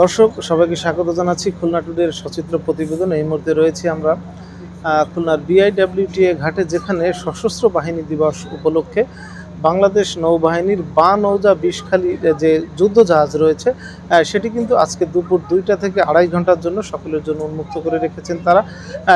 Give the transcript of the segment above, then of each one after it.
দর্শক, সবাইকে স্বাগত জানাচ্ছি খুলনা টুডের সচিত্র প্রতিবেদন। এই মুহূর্তে রয়েছি আমরা খুলনার বিআইডব্লিউটিএ ঘাটে, যেখানে সশস্ত্র বাহিনী দিবস উপলক্ষে বাংলাদেশ নৌবাহিনীর বা নৌজা বিষখালী যে যুদ্ধ জাহাজ রয়েছে সেটি কিন্তু আজকে দুপুর দুইটা থেকে আড়াই ঘণ্টার জন্য সকলের জন্য উন্মুক্ত করে রেখেছেন তারা।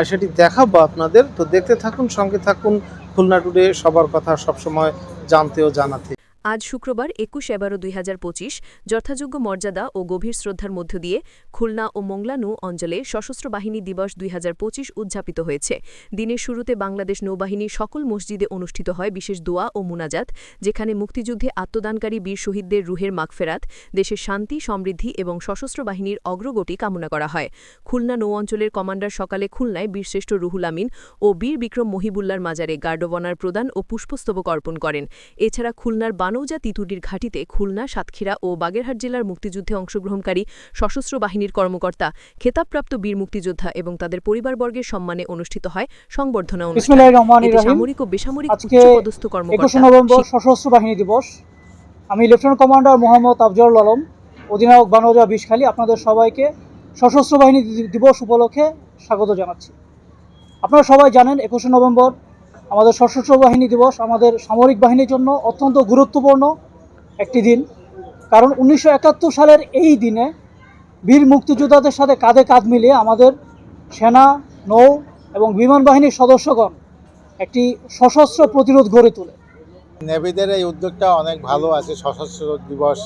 সেটি দেখাবো আপনাদের। তো দেখতে থাকুন, সঙ্গে থাকুন, খুলনা টুডে সবার কথা সবসময় জানতে ও জানাতে। আজ শুক্রবার একুশ এগারো দুই হাজার পঁচিশ যথাযোগ্য মর্যাদা ও গভীর শ্রদ্ধার মধ্য দিয়ে খুলনা ও মোংলানু অঞ্চলে সশস্ত্র বাহিনী দিবস দুই হাজার পঁচিশ উদযাপিত হয়েছে। দিনের শুরুতে বাংলাদেশ নৌবাহিনী সকল মসজিদে অনুষ্ঠিত হয় বিশেষ দোয়া ও মুনাজাত, যেখানে মুক্তিযুদ্ধে আত্মদানকারী বীর শহীদদের রুহের মাগফেরাত, দেশের শান্তি, সমৃদ্ধি এবং সশস্ত্র বাহিনীর অগ্রগতি কামনা করা হয়। খুলনা নৌ অঞ্চলের কমান্ডার সকালে খুলনায় বীরশ্রেষ্ঠ রুহুল আমিন ও বীর বিক্রম মহিবুল্লার মাজারে গার্ড প্রদান ও পুষ্পস্তবক অর্পণ করেন। এছাড়া খুলনার বানৌজা তিতুডির ঘাটিতে খুলনা সাতক্ষীরা ও বাগেরহাট জেলার মুক্তিযুদ্ধে অংশগ্রহণকারী সশস্ত্র বাহিনীর কর্মকর্তা খেতাবপ্রাপ্ত বীর মুক্তিযোদ্ধা এবং তাদের পরিবারবর্গের সম্মানে অনুষ্ঠিত হয় সংবর্ধনা অনুষ্ঠান। সামরিক ও বেসামরিক উচ্চপদস্থ কর্মকর্তা। নভেম্বর সশস্ত্র বাহিনী দিবস। আমি লেফটেন্যান্ট কমান্ডার মোহাম্মদ আফজল আলম অধিনায়ক বানোজা বিষখালী আপনাদের সবাইকে সশস্ত্র বাহিনী দিবস উপলক্ষে স্বাগত জানাচ্ছি। আপনারা সবাই জানেন একুশে নভেম্বর আমাদের সশস্ত্র বাহিনী দিবস আমাদের সামরিক বাহিনীর জন্য অত্যন্ত গুরুত্বপূর্ণ একটি দিন। কারণ উনিশশো একাত্তর সালের এই দিনে বীর মুক্তিযোদ্ধাদের সাথে কাঁধে কাঁধ মিলিয়ে আমাদের সেনা, নৌ এবং বিমান বাহিনীর সদস্যগণ একটি সশস্ত্র প্রতিরোধ গড়ে তোলে। নেভিদের এই উদ্যোগটা অনেক ভালো আছে। সশস্ত্র দিবস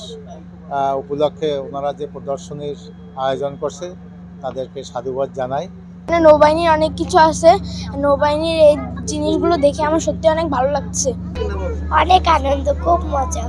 উপলক্ষে ওনারা যে প্রদর্শনীর আয়োজন করছে, তাদেরকে সাধুবাদ জানাই। এখানে নৌবাহিনীর অনেক কিছু আছে। নৌবাহিনীর এই জিনিসগুলো দেখে আমার সত্যি অনেক ভালো লাগছে। অনেক আনন্দ, খুব মজা।